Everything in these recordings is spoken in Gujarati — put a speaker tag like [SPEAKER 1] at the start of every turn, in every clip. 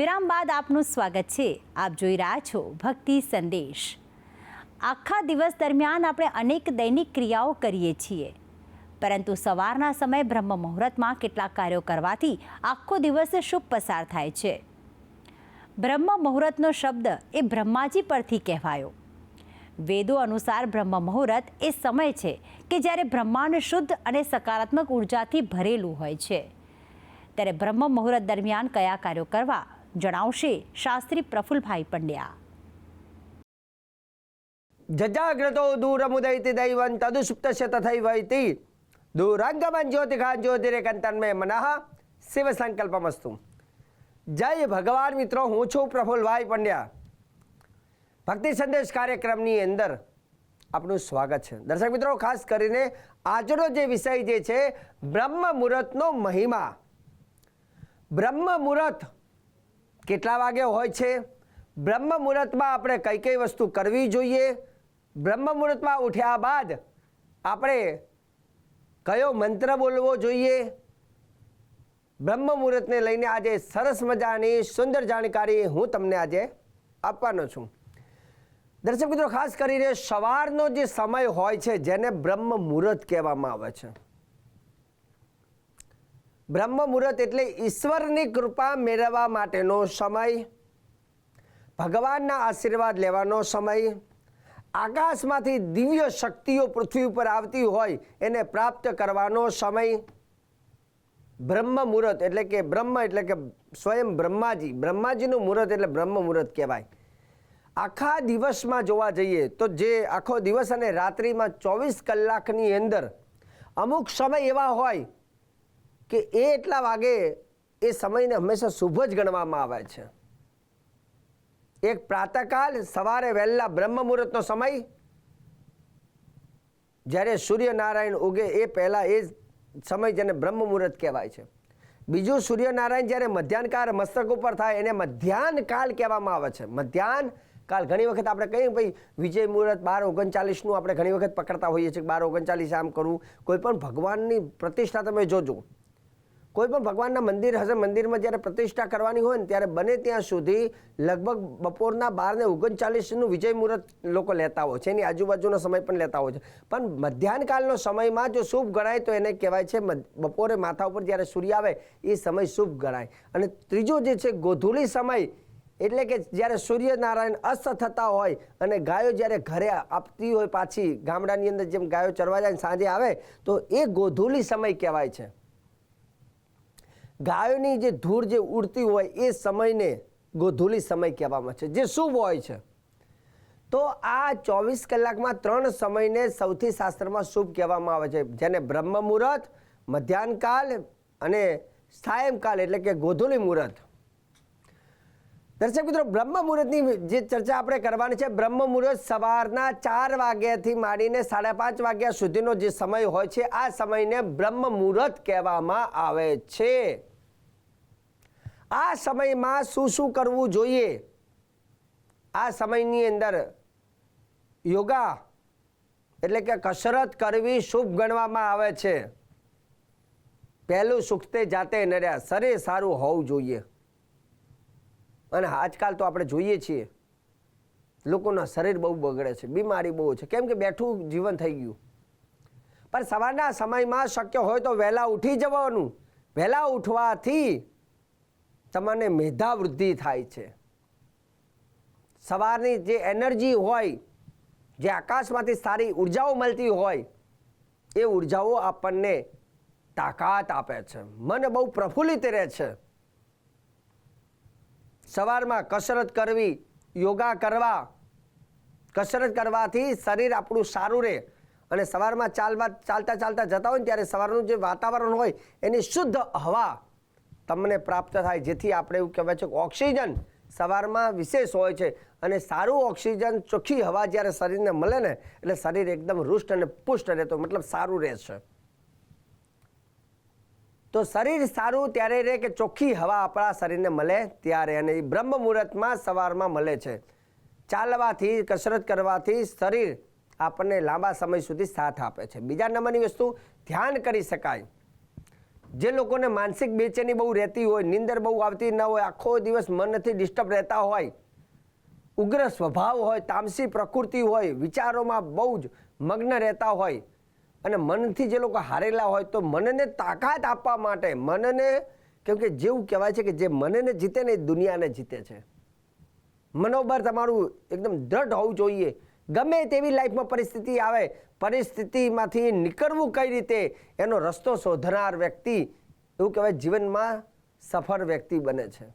[SPEAKER 1] વિરામ બાદ આપનું સ્વાગત છે. આપ જોઈ રહ્યા છો ભક્તિ સંદેશ. આખા દિવસ દરમિયાન આપણે અનેક દૈનિક ક્રિયાઓ કરીએ છીએ. પરંતુ સવારના સમયે બ્રહ્મ મુહૂર્તમાં કેટલાક કાર્યો કરવાથી આખો દિવસ શુભ પસાર થાય છે. બ્રહ્મ મુહૂર્તનો શબ્દ એ બ્રહ્માજી પરથી કહેવાયો. વેદો અનુસાર બ્રહ્મ મુહૂર્ત એ સમય છે કે જ્યારે બ્રહ્માંડ શુદ્ધ અને સકારાત્મક ઉર્જાથી ભરેલું હોય છે. ત્યારે બ્રહ્મ મુહૂર્ત દરમિયાન કયા કાર્યો કરવા જણાવશે શાસ્ત્રી પ્રફુલભાઈ પંડ્યા.
[SPEAKER 2] જજાગ્રતો દૂરમુદયતિ દૈવં તદુસુપ્તસ્ય તથૈવૈતિ દૂરંગમં જ્યોતિખાન જ્યોતિરેકંતન્મે મનઃ શિવ સંકલ્પમસ્તુ જય ભગવાન મિત્રો, હું છું પ્રફુલભાઈ પંડ્યા. ભક્તિ સંદેશ કાર્યક્રમની અંદર આપનું સ્વાગત છે. દર્શક મિત્રો, ખાસ કરીને આજનો જે વિષય જે છે બ્રહ્મ મુહૂર્તનો મહિમા. બ્રહ્મ મુહૂર્ત કેટલા વાગે હોય છે? બ્રહ્મ મુહૂર્તમાં આપણે કઈ કઈ વસ્તુ કરવી જોઈએ? બ્રહ્મ મુહૂર્તમાં ઉઠ્યા બાદ આપણે કયો મંત્ર બોલવો જોઈએ? બ્રહ્મ મુહૂર્તને લઈને આજે સરસ મજાની સુંદર જાણકારી હું તમને આજે આપવાનો છું. દર્શક મિત્રો, ખાસ કરીને સવારનો જે સમય હોય છે, જેને બ્રહ્મ મુહૂર્ત કહેવામાં આવે છે. બ્રહ્મ મુહૂર્ત એટલે ઈશ્વરની કૃપા મેળવવા માટેનો સમય, ભગવાનના આશીર્વાદ લેવાનો સમય, આકાશમાંથી દિવ્ય શક્તિઓ પૃથ્વી ઉપર આવતી હોય એને પ્રાપ્ત કરવાનો સમય બ્રહ્મ મુહૂર્ત એટલે કે બ્રહ્મ એટલે કે સ્વયં બ્રહ્માજી. બ્રહ્માજીનું મુહૂર્ત એટલે બ્રહ્મ મુહૂર્ત કહેવાય. આખા દિવસમાં જોવા જઈએ તો જે આખો દિવસ અને રાત્રિમાં ચોવીસ કલાકની અંદર અમુક સમય એવા હોય કે એ એટલા વાગે એ સમયને હંમેશા શુભ જ ગણવામાં આવે છે. એક પ્રાતકાલ, સવારે વહેલા બ્રહ્મ મુહૂર્તનો સમય. જ્યારે સૂર્યનારાયણ ઉગે એ પહેલાં એ સમય જેને બ્રહ્મ મુહૂર્ત કહેવાય છે. બીજું સૂર્યનારાયણ જ્યારે મધ્યાહનકાળ, મસ્તક ઉપર થાય એને મધ્યાહન કાળ કહેવામાં આવે છે. મધ્યાહન કાલ ઘણી વખત આપણે કહીએ ભાઈ, વિજય મુહૂર્ત બાર ઓગણચાલીસનું આપણે ઘણી વખત પકડતા હોઈએ છીએ બાર ઓગણચાલીસ આમ કરવું કોઈ પણ ભગવાનની પ્રતિષ્ઠા તમે જોજો. કોઈ પણ ભગવાનના મંદિર હશે મંદિરમાં જ્યારે પ્રતિષ્ઠા કરવાની હોય ને ત્યારે બને ત્યાં સુધી લગભગ બપોરના બાર ને ઓગણચાલીસનું વિજય મુહૂર્ત લોકો લેતા હોય છે. એની આજુબાજુનો સમય પણ લેતા હોય છે. પણ મધ્યાહનકાલનો સમયમાં જો શુભ ગણાય તો એને કહેવાય છે બપોરે માથા ઉપર જ્યારે સૂર્ય આવે એ સમય શુભ ગણાય. અને ત્રીજો જે છે ગોધુલી સમય, એટલે કે જ્યારે સૂર્યનારાયણ અસ્ત થતા હોય અને ગાયો જ્યારે ઘરે આપતી હોય પાછી ગામડાની અંદર જેમ ગાયો ચરવા જાય સાંજે આવે, તો એ ગોધુલી સમય કહેવાય છે. ગાયોની જે ધૂળ જે ઉડતી હોય એ સમયને ગોધુલી સમય કહેવામાં છે. જે શુભ હોય છે. તો આ ચોવીસ કલાકમાં ત્રણ સમયને સૌથી શાસ્ત્રમાં શુભ કહેવામાં આવે છે. જેને બ્રહ્મ મુહૂર્ત મધ્યાહનકાલ અને સાયંકાલ એટલે કે ગોધુલી મુહૂર્ત. દર્શક મિત્રો, બ્રહ્મ મુહૂર્તની જે ચર્ચા આપણે કરવાની છે, બ્રહ્મ મુહૂર્ત સવારના ચાર વાગ્યાથી માંડીને સાડા પાંચ વાગ્યા સુધીનો જે સમય હોય છે, આ સમયને બ્રહ્મ મુહૂર્ત કહેવામાં આવે છે. આ સમયમાં શું શું કરવું જોઈએ? આ સમયની અંદર યોગા એટલે કે કસરત કરવી શુભ ગણવામાં આવે છે. પહેલું સુખતે જાતે નર્યા શરીર સારું હોવું જોઈએ. અને આજકાલ તો આપણે જોઈએ છીએ, લોકોના શરીર બહુ બગડે છે, બીમારી બહુ છે, કેમ કે બેઠું જીવન થઈ ગયું. પણ સવારના સમયમાં શક્ય હોય તો વહેલા ઉઠી જવાનું, વહેલા ઉઠવાથી તમને મેધા વૃદ્ધિ થાય છે. સવારની જે એનર્જી હોય, જે આકાશમાંથી સારી ઉર્જાઓ મળતી હોય, એ ઉર્જાઓ આપણને તાકાત આપે છે. મન બહુ પ્રફુલ્લિત રહે છે. સવારમાં કસરત કરવી, યોગા કરવા, કસરત કરવાથી શરીર આપણું સારું રહે અને સવારમાં ચાલવા ચાલતા ચાલતા જતા હોય ત્યારે સવારનું જે વાતાવરણ હોય, એની શુદ્ધ હવા તમને પ્રાપ્ત થાય, જેથી આપણે એવું કહેવાય છે કે ઓક્સિજન સવારમાં વિશેષ હોય છે અને સારું ઓક્સિજન ચોખ્ખી હવા જ્યારે શરીરને મળે ને, એટલે શરીર એકદમ રુષ્ટ અને પુષ્ટ રહેતો, મતલબ સારું રહેશે તો શરીર સારું ત્યારે રહે કે ચોખ્ખી હવા આપણા શરીરને મળે ત્યારે, અને એ બ્રહ્મ મુહૂર્તમાં સવારમાં મળે છે. ચાલવાથી, કસરત કરવાથી શરીર આપણને લાંબા સમય સુધી સાથ આપે છે. બીજા નંબરની વસ્તુ, ધ્યાન કરી શકાય. જે લોકોને માનસિક બેચેની બહુ રહેતી હોય, નિંદર બહુ આવતી ન હોય, આખો દિવસ મનથી ડિસ્ટર્બ રહેતા હોય, ઉગ્ર સ્વભાવ હોય, તામસી પ્રકૃતિ હોય, વિચારોમાં બહુ જ મગ્ન રહેતા હોય અને મનથી જે લોકો હારેલા હોય તો મનને તાકાત આપવા માટે મનને કેમ કે જેવું કહેવાય છે કે જે મનને જીતે ને દુનિયાને જીતે છે. મનોબળ તમારું એકદમ દ્રઢ હોવું જોઈએ. ગમે તેવી લાઈફમાં પરિસ્થિતિ આવે, પરિસ્થિતિમાંથી નીકળવું કઈ રીતે, એનો રસ્તો શોધનાર વ્યક્તિ, એવું કહેવાય, જીવનમાં સફળ વ્યક્તિ બને છે.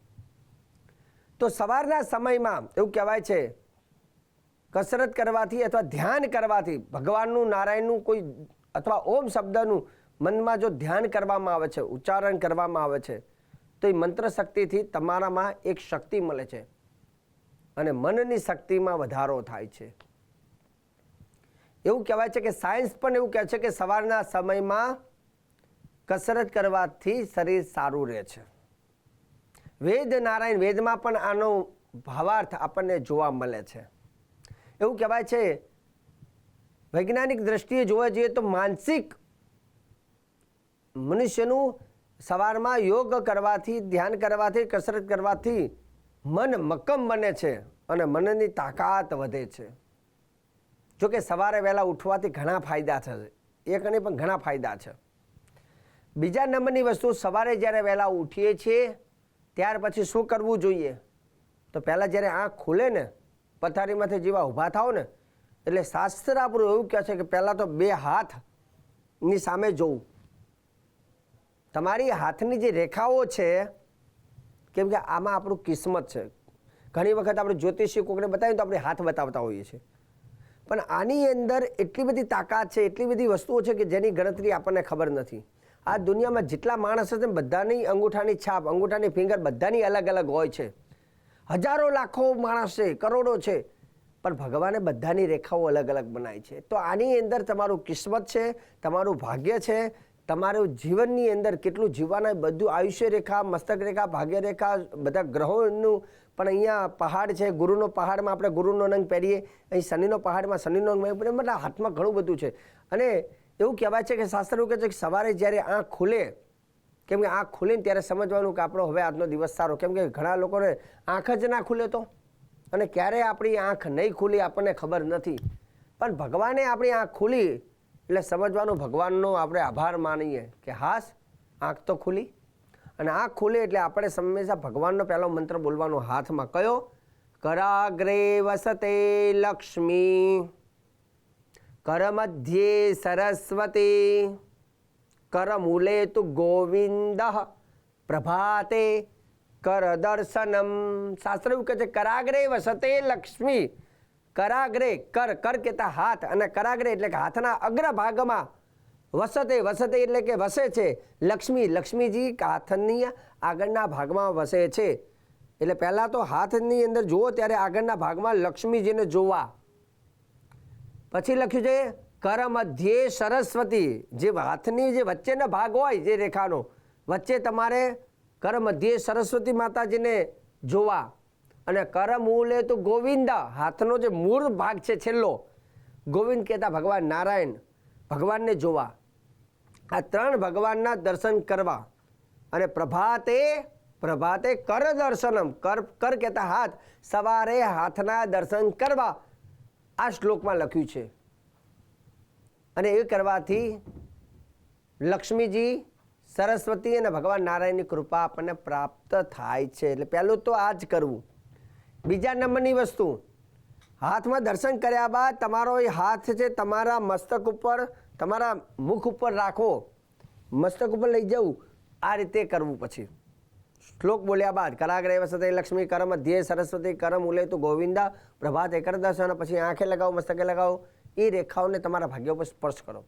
[SPEAKER 2] તો સવારના સમયમાં એવું કહેવાય છે, કસરત કરવાથી અથવા ધ્યાન કરવાથી ભગવાનનું નારાયણનું કોઈ અથવા ઓમ શબ્દનું મનમાં જો ધ્યાન કરવામાં આવે છે, ઉચ્ચારણ કરવામાં આવે છે, તો એ મંત્ર શક્તિથી તમારામાં એક શક્તિ મળે છે. અને મનની શક્તિમાં વધારો થાય છે. એવું કહેવાય છે કે સાયન્સ પણ એવું કહે છે કે સવારના સમયમાં કસરત કરવાથી શરીર સારું રહે છે. વેદ નારાયણ વેદમાં પણ આનો ભાવાર્થ આપણને જોવા મળે છે. એવું કહેવાય છે, વૈજ્ઞાનિક દ્રષ્ટિએ જોવા જઈએ તો માનસિક મનુષ્યનું સવારમાં યોગ કરવાથી, ધ્યાન કરવાથી, કસરત કરવાથી મન મક્કમ બને છે અને મનની તાકાત વધે છે. જોકે સવારે વહેલા ઉઠવાથી ઘણા ફાયદા થશે. એક નહીં પણ ઘણા ફાયદા છે. બીજા નંબરની વસ્તુ, સવારે જ્યારે વહેલા ઉઠીએ છીએ, ત્યાર પછી શું કરવું જોઈએ? તો પહેલાં જ્યારે આંખ ખુલે ને, પથારીમાંથી જેવા ઊભા થાવ ને, એટલે શાસ્ત્ર આપણું એવું કહે છે કે પહેલાં તો બે હાથની સામે જોવું. તમારી હાથની જે રેખાઓ છે, કેમ કે આમાં આપણું કિસ્મત છે. ઘણી વખત આપણે જ્યોતિષી કોકને બતાવીએ તો આપણે હાથ બતાવતા હોઈએ છીએ. પણ આની અંદર એટલી બધી તાકાત છે, એટલી બધી વસ્તુઓ છે કે જેની ગણતરી આપણને ખબર નથી. આ દુનિયામાં જેટલા માણસ છે બધાની અંગૂઠાની છાપ, અંગૂઠાની ફિંગર બધાની અલગ અલગ હોય છે. હજારો લાખો માણસ છે, કરોડો છે, પણ ભગવાને બધાની રેખાઓ અલગ અલગ બનાવી છે. તો આની અંદર તમારું કિસ્મત છે, તમારું ભાગ્ય છે, તમારું જીવનની અંદર કેટલું જીવવાના બધું આયુષ્ય રેખા, મસ્તક રેખા, ભાગ્ય રેખા, બધા ગ્રહોનું પણ અહીંયા પહાડ છે, ગુરુનો પહાડમાં આપણે ગુરુનો રંગ પહેરીએ, અહીં શનિનો પહાડમાં શનિનો રંગ પહેરીએ, મતલબ હાથમાં ઘણું બધું છે. અને એવું કહેવાય છે કે શાસ્ત્ર એવું કહે છે કે સવારે જ્યારે આંખ ખુલે, કેમ કે આંખ ખુલે ત્યારે સમજવાનું કે આપણો હવે આજનો દિવસ સારો, કેમ કે ઘણા લોકોને આંખ જ ના ખુલે તો. અને ક્યારે આપણી આંખ નહીં ખુલી આપણને ખબર નથી. પણ ભગવાને આપણી આંખ ખુલી, એટલે સમજવાનું ભગવાનનો આપણે આભાર માનીએ કે હાસ આંખ તો ખુલી. અને આંખ ખુલે એટલે આપણે હંમેશા ભગવાનનો પહેલો મંત્ર બોલવાનો હાથમાં. કયો? કરાગ્રે વસતે લક્ષ્મી. કર મધ્યે સરસ્વતી. કરમૂલે તુ ગોવિંદ પ્રભાતે. કરદર્શનમ. શાસ્ત્ર એવું કહે છે, કરાગ્રે વસતે લક્ષ્મી. કરાગ્રે કર કર કહેતા હાથ. અને કરાગ્રે એટલે કે હાથના અગ્ર ભાગમાં વસતે વસતે એટલે કે વસે છે. લક્ષ્મી, લક્ષ્મીજી હાથની આગળના ભાગમાં વસે છે. એટલે પહેલાં તો હાથની અંદર જુઓ ત્યારે આગળના ભાગમાં લક્ષ્મીજીને જોવા. પછી લખ્યું છે કર મધ્યે સરસ્વતી જે હાથની જે વચ્ચેનો ભાગ હોય જે રેખાનો, વચ્ચે તમારે કર મધ્યે સરસ્વતી માતાજીને જોવા. અને કર મૂલે તો ગોવિંદ, હાથનો જે મૂળ ભાગ છે છેલ્લો. ગોવિંદ કહેતા ભગવાન નારાયણ, ભગવાનને જોવા. આ ત્રણ ભગવાનના દર્શન કરવા. અને પ્રભાતે પ્રભાતે કર દર્શનમ, કર કર કહેતા હાથ, સવારે હાથના દર્શન કરવા. આ શ્લોકમાં લખ્યું છે. અને એ કરવાથી લક્ષ્મીજી, સરસ્વતી અને ભગવાન નારાયણની કૃપા આપણને પ્રાપ્ત થાય છે. એટલે પહેલું તો આ જ કરવું. બીજા નંબરની વસ્તુ, હાથમાં દર્શન કર્યા બાદ તમારો એ હાથ છે, તમારા મસ્તક ઉપર તમારા મુખ ઉપર રાખો, મસ્તક ઉપર લઈ જવું આ રીતે કરવું પછી. શ્લોક બોલ્યા બાદ કરાગ્રે વસતે લક્ષ્મી કરમ ધ્યેય સરસ્વતી કરમ ઉલે તો ગોવિંદા, પ્રભાત એકર દર્શન પછી આંખે લગાવો, મસ્તકે લગાવો એ રેખાઓને તમારા ભાગ્ય ઉપર સ્પર્શ કરો.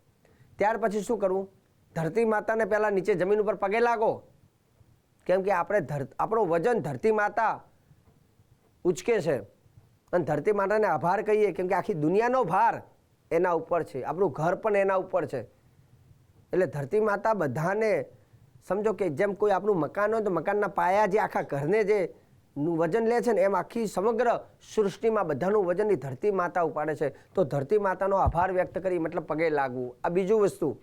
[SPEAKER 2] ત્યાર પછી શું કરવું? ધરતી માતાને પહેલાં નીચે જમીન ઉપર પગે લાગો. કેમ કે આપણે ધર, આપણું વજન ધરતી માતા ઉચકે છે. અને ધરતી માતાને આભાર કહીએ, કેમ કે આખી દુનિયાનો ભાર એના ઉપર છે. આપણું ઘર પણ એના ઉપર છે. એટલે ધરતી માતા બધાને સમજો કે જેમ કોઈ આપણું મકાન હોય તો મકાનના પાયા જે આખા ઘરને જે વજન લે છે ને એમ આખી સમગ્ર સૃષ્ટિમાં બધાનું વજન ધરતી માતા ઉપાડે છે. તો ધરતી માતાનો આભાર વ્યક્ત કરી મતલબ પગે લાગવું. આ બીજું વસ્તુ.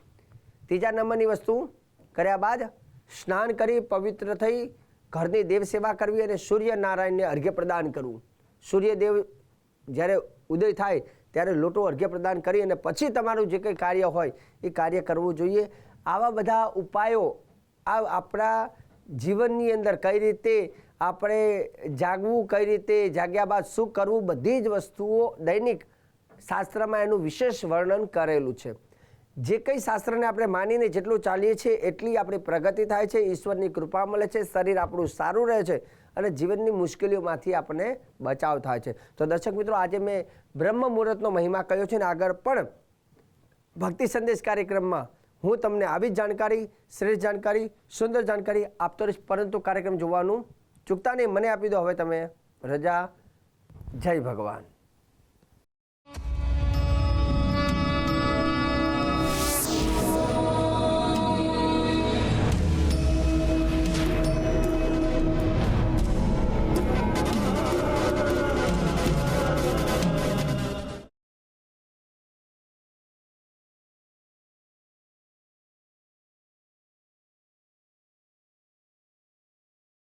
[SPEAKER 2] ત્રીજા નંબરની વસ્તુ કર્યા બાદ સ્નાન કરી પવિત્ર થઈ ઘરની દેવ સેવા કરવી અને સૂર્યનારાયણને અર્ઘ્ય પ્રદાન કરવું. સૂર્યદેવ જ્યારે ઉદય થાય ત્યારે લોટો અર્ઘ્ય પ્રદાન કરી અને પછી તમારું જે કંઈ કાર્ય હોય એ કાર્ય કરવું જોઈએ. આવા બધા ઉપાયો આ આપણા જીવનની અંદર કઈ રીતે આપણે જાગવું, કઈ રીતે જાગ્યા બાદ શું કરવું, બધી જ વસ્તુઓ દૈનિક શાસ્ત્રમાં એનું વિશેષ વર્ણન કરેલું છે. જે કંઈ શાસ્ત્રને આપણે માનીને જેટલું ચાલીએ છીએ, એટલી આપણી પ્રગતિ થાય છે, ઈશ્વરની કૃપા મળે છે, શરીર આપણું સારું રહે છે અને જીવનની મુશ્કેલીઓમાંથી આપણને બચાવ થાય છે. તો દર્શક મિત્રો, આજે મેં બ્રહ્મ મુહૂર્તનો મહિમા કહ્યો છે ને આગળ પણ ભક્તિ સંદેશ કાર્યક્રમમાં હું તમને આવી જ જાણકારી, શ્રેષ્ઠ જાણકારી, સુંદર જાણકારી આપતો રહીશ. પરંતુ કાર્યક્રમ જોવાનું ચૂકતા નહીં. મને આપી દો. હવે તમે રજા. જય ભગવાન.